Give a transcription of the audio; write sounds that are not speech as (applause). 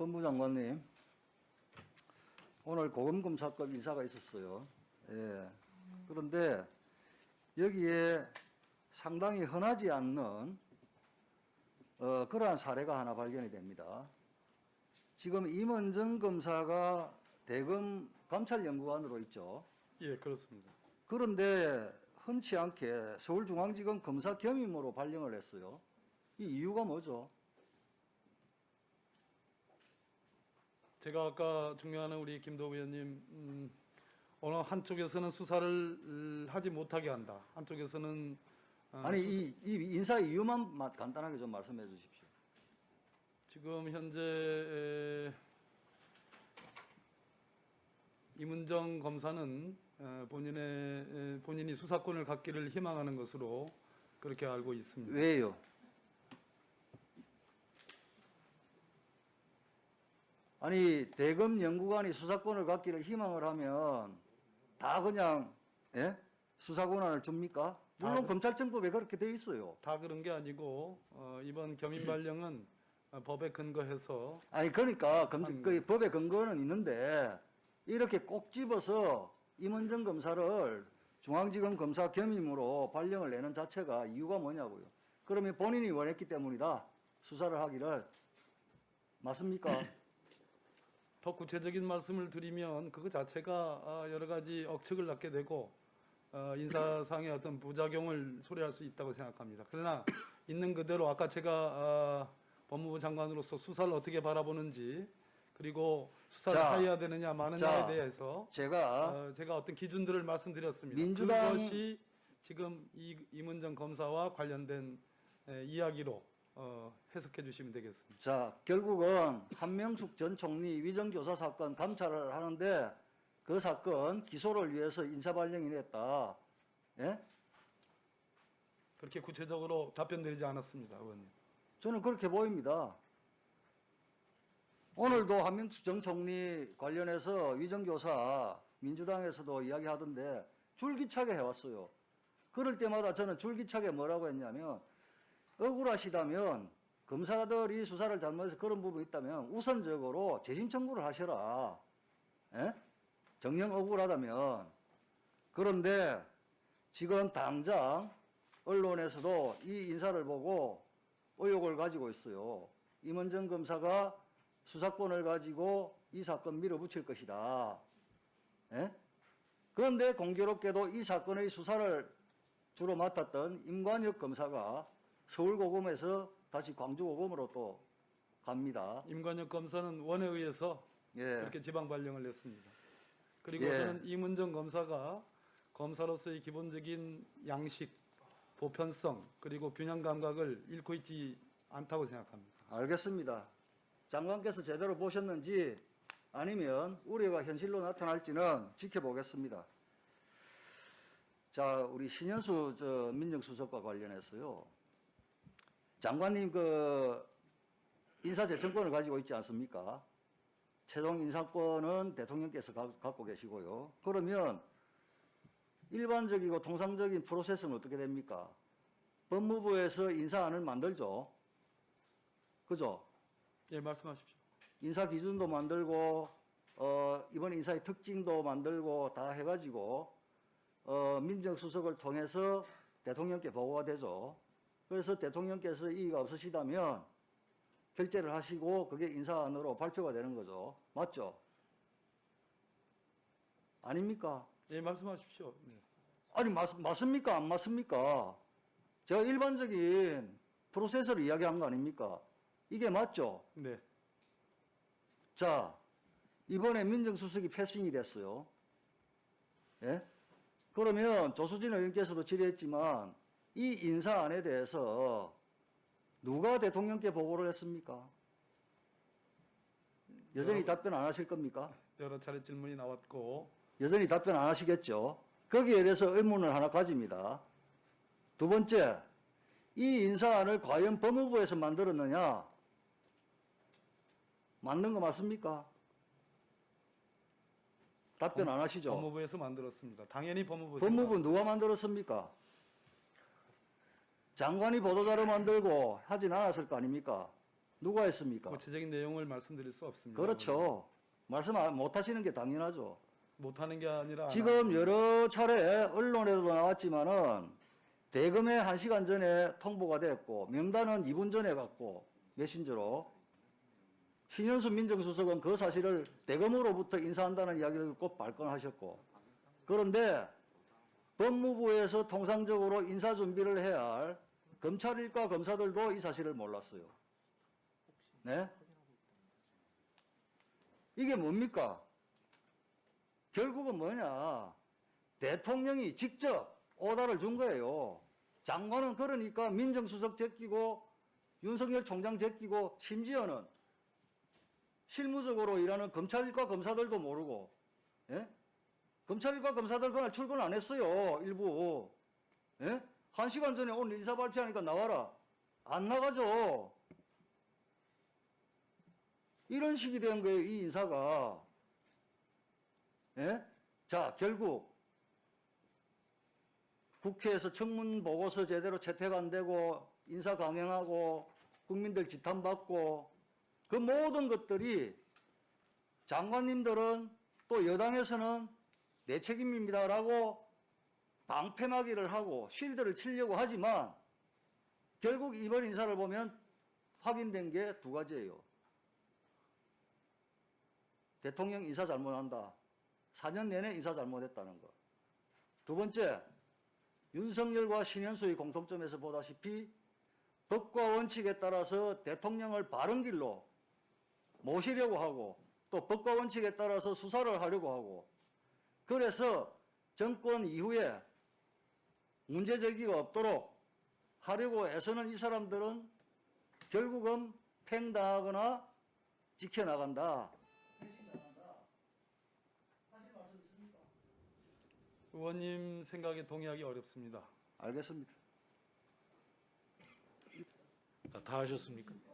법무장관님, 오늘 고검검사급 인사가 있었어요. 예. 그런데 여기에 상당히 흔하지 않는 어, 그러한 사례가 하나 발견이 됩니다. 지금 임원정 검사가 대검 감찰연구관으로 있죠. 예, 그렇습니다. 그런데 흔치 않게 서울중앙지검 검사 겸임으로 발령을 했어요. 이 이유가 뭐죠? 제가 아까 존경하는 우리 김도우 의원님, 음, 어느 한쪽에서는 수사를 음, 하지 못하게 한다. 한쪽에서는 어, 아니 이, 이 인사 이유만 마- 간단하게 좀 말씀해 주십시오. 지금 현재 에, 이문정 검사는 어, 본인의 에, 본인이 수사권을 갖기를 희망하는 것으로 그렇게 알고 있습니다. 왜요? 아니 대검 연구관이 수사권을 갖기를 희망을 하면 다 그냥 예? 수사 권한을 줍니까? 물론 다- 검찰청법에 그렇게 돼 있어요. 다 그런 게 아니고 어, 이번 겸임 발령은 어, (clears throat) 법에 근거해서 아니 그러니까 검, 한- 그 법에 근거는 있는데 이렇게 꼭 집어서 임원정 검사를 중앙지검 검사 겸임으로 발령을 내는 자체가 이유가 뭐냐고요. 그러면 본인이 원했기 때문이다. 수사를 하기를 맞습니까? (clears throat) 더 구체적인 말씀을 드리면 그거 자체가 아, 여러 가지 억측을 낳게 되고 어, 인사상의 어떤 부작용을 초래할 수 있다고 생각합니다. 그러나 있는 그대로 아까 제가 아, 법무부 장관으로서 수사를 어떻게 바라보는지 그리고 수사를 자, 해야 되느냐 마느냐에 자, 대해서 제가 어, 제가 어떤 기준들을 말씀드렸습니다. 민주당- 그것이 지금 이, 이문정 검사와 관련된 에, 이야기로 어, 해석해 주시면 되겠습니다. 자 결국은 한명숙 전 총리 위정교사 사건 감찰을 하는데 그 사건 기소를 위해서 인사발령이 냈다. 예? 그렇게 구체적으로 답변 드리지 않았습니다, 의원님. 저는 그렇게 보입니다. 오늘도 한명숙 전 총리 관련해서 위정교사 민주당에서도 이야기하던데 줄기차게 해왔어요. 그럴 때마다 저는 줄기차게 뭐라고 했냐면 억울하시다면 검사들이 수사를 잘못해서 그런 부분이 있다면 우선적으로 재심 청구를 하셔라. 예? 정령 억울하다면. 그런데 지금 당장 언론에서도 이 인사를 보고 의혹을 가지고 있어요. 임원정 검사가 수사권을 가지고 이 사건 밀어붙일 것이다. 예? 그런데 공교롭게도 이 사건의 수사를 주로 맡았던 임관혁 검사가 서울 고검에서 다시 광주 고검으로 또 갑니다. 임관혁 검사는 원에 의해서 예. 그렇게 지방 발령을 냈습니다. 그리고 예. 저는 이문정 검사가 검사로서의 기본적인 양식, 보편성 그리고 균형 감각을 잃고 있지 않다고 생각합니다. 알겠습니다. 장관께서 제대로 보셨는지 아니면 우려가 현실로 나타날지는 지켜보겠습니다. 자, 우리 신현수 저 민정수석과 관련해서요. 장관님 그 인사재청권을 가지고 있지 않습니까? 최종 인사권은 대통령께서 가- 갖고 계시고요. 그러면 일반적이고 통상적인 프로세스는 어떻게 됩니까? 법무부에서 인사안을 만들죠. 그죠? 예, 말씀하십시오. 인사 기준도 만들고 어, 이번 인사의 특징도 만들고 다 해가지고 어, 민정수석을 통해서 대통령께 보고가 되죠. 그래서 대통령께서 이의가 없으시다면 결재를 하시고 그게 인사안으로 발표가 되는 거죠. 맞죠? 아닙니까? 예, 말씀하십시오. 네. 아니 맞, 맞습니까? 안 맞습니까? 제가 일반적인 프로세서를 이야기한 거 아닙니까? 이게 맞죠? 네. 자, 이번에 민정수석이 패싱이 됐어요. 예? 그러면 조수진 의원께서도 질의했지만 이 인사안에 대해서 누가 대통령께 보고를 했습니까? 여전히 답변 안 하실 겁니까? 여러 차례 질문이 나왔고 여전히 답변 안 하시겠죠? 거기에 대해서 의문을 하나 가집니다. 두 번째, 이 인사안을 과연 법무부에서 만들었느냐? 맞는 거 맞습니까? 답변 안 하시죠? 법무부에서 만들었습니다. 당연히 법무부. 법무부 누가 만들었습니까? 장관이 보도자료 만들고 하진 않았을 거 아닙니까? 누가 했습니까? 구체적인 내용을 말씀드릴 수 없습니다. 그렇죠. 말씀 안- 못 하시는 게 당연하죠. 못하는 게 아니라 지금 여러 차례 언론에도 나왔지만은 대금에 한 시간 전에 통보가 됐고 명단은 2분 전에 갔고 메신저로 신현수 민정수석은 그 사실을 대검으로부터 인사한다는 이야기를 꼭 발끈하셨고 그런데 법무부에서 통상적으로 인사 준비를 해야 할 검찰 일과 검사들도 이 사실을 몰랐어요. 네? 이게 뭡니까? 결국은 뭐냐? 대통령이 직접 오다를 준 거예요. 장관은 그러니까 민정수석 제끼고 윤석열 총장 제끼고 심지어는 실무적으로 일하는 검찰과 검사들도 모르고 예? 검찰과 검사들 그날 출근 안 했어요. 일부. 예? 한 시간 전에 오늘 인사 발표하니까 나와라. 안 나가죠. 이런 식이 된 거예요. 이 인사가. 예? 자, 결국 국회에서 청문 보고서 제대로 채택 안 되고 인사 강행하고 국민들 지탄받고 그 모든 것들이 장관님들은 또 여당에서는 내 책임입니다라고 방패막이를 하고 쉴드를 치려고 하지만 결국 이번 인사를 보면 확인된 게 두 가지예요. 대통령 인사 잘못한다. 4년 내내 인사 잘못했다는 거. 두 번째, 윤석열과 신현수의 공통점에서 보다시피 법과 원칙에 따라서 대통령을 바른 길로 모시려고 하고 또 법과 원칙에 따라서 수사를 하려고 하고 그래서 정권 이후에 문제 제기가 없도록 하려고 애쓰는 이 사람들은 결국은 팽당하거나 지켜나간다. 의원님 생각에 동의하기 어렵습니다. 알겠습니다. 아, 다 하셨습니까?